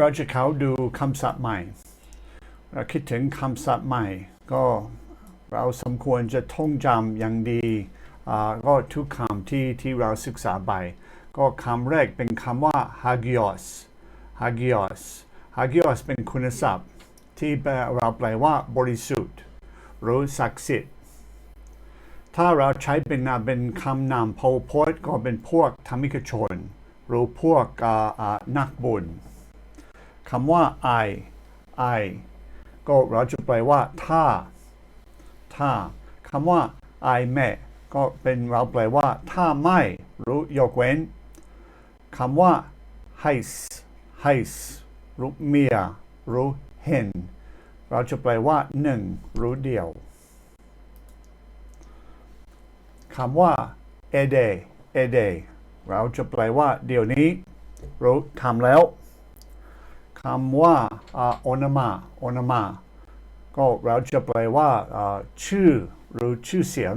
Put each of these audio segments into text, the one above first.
เราจะเข้าดูคำศัพท์ใหม่ เราคิดถึงคำศัพท์ใหม่ ก็เราสมควรจะท่องจำอย่างดี ก็ทุกคำที่ที่เราศึกษาไป ก็คำแรกเป็นคำว่า hagios hagios hagios เป็นคุณศัพท์ ที่เราแปลว่าบริสุทธิ์หรือศักดิ์สิทธิ์ถ้าเราใช้เป็นนาเป็นคำนามพพจน์ก็เป็นพวกธรรมิกชน หรือพวกอาอ่านักบุญ คำว่า I I ก็เราจะแปลว่าถ้าถ้าคำว่า I แม่ก็เป็นเราแปลว่าถ้าไม่หรือยกเว้นคำว่า heis heis หรือเมียหรือเห็นเราจะแปลว่าหนึ่งหรือเดียวคำว่า a day a day เราจะแปลว่าเดี๋ยวนี้รือทำแล้ว คำว่าอ่า onama onama ก็เราจะแปลว่าชื่อหรือชื่อเสียง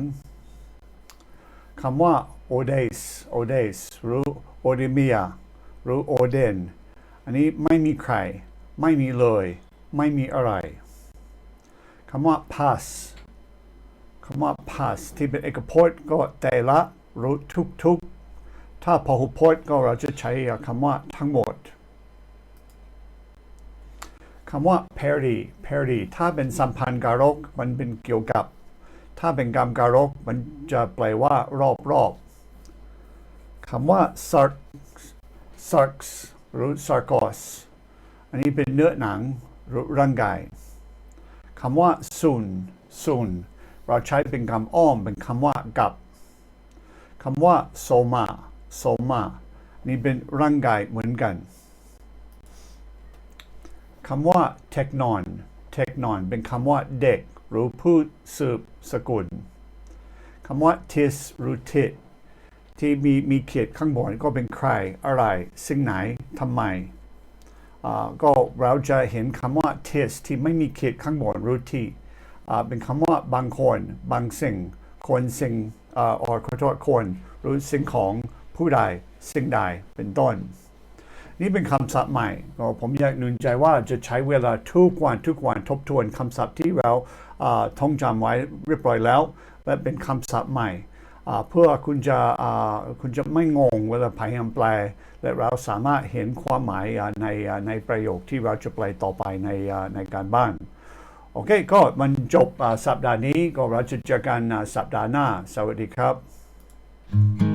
คำว่า odes odes หรือ odemia หรือ oden อันนี้ไม่มีใคร ไม่มีเลย ไม่มีอะไรคำว่า pass คำว่า pass ที่เป็นเอกพจน์ก็แต่ละหรือทุกๆ ถ้าพหุพจน์ก็เราจะใช้คำว่าทั้งหมด คำว่า parody parody ถ้าเป็นสัมพันธ์การก มันเป็นเกี่ยวกับ ถ้าเป็นกรรมการก มันจะแปลว่ารอบรอบคำว่า sark sarks หรือ sarcos อันนี้เป็นเนื้อหนังหรือร่างกายคำว่า soon soon เราใช้เป็นคำอ้อมเป็นคำว่ากับคำว่า soma soma นี่เป็นร่างกายเหมือนกัน คำว่า technon technon เป็นคำว่าเด็ก หรือผู้สืบสกุลคำว่า tis หรือ tit ที่มีมีเขียนข้างบนก็เป็นใครอะไร สิ่งไหนทำไม ก็เราจะเห็นคำว่า tis ที่ไม่มีเขียนข้างบนหรือที่เป็นคำว่าบางคนบางสิ่ง คนสิ่งอ่า or ขอโทษคน หรือสิ่งของผู้ใดสิ่งใดเป็นต้น นี่เป็นคำศัพท์ใหม่ก็ผมอยากหนุนใจว่าจะใช้เวลาทุกวันทุกวันทบทวนคำศัพท์ที่เราท่องจำไว้เรียบร้อยแล้ว และเป็นคำศัพท์ใหม่เพื่อคุณจะคุณจะไม่งงเวลาพยายามแปล และเราสามารถเห็นความหมายในในประโยคที่เราจะแปลต่อไปในในการบ้านโอเคก็มันจบสัปดาห์นี้ก็เราจะเจอกันสัปดาห์หน้า สวัสดีครับ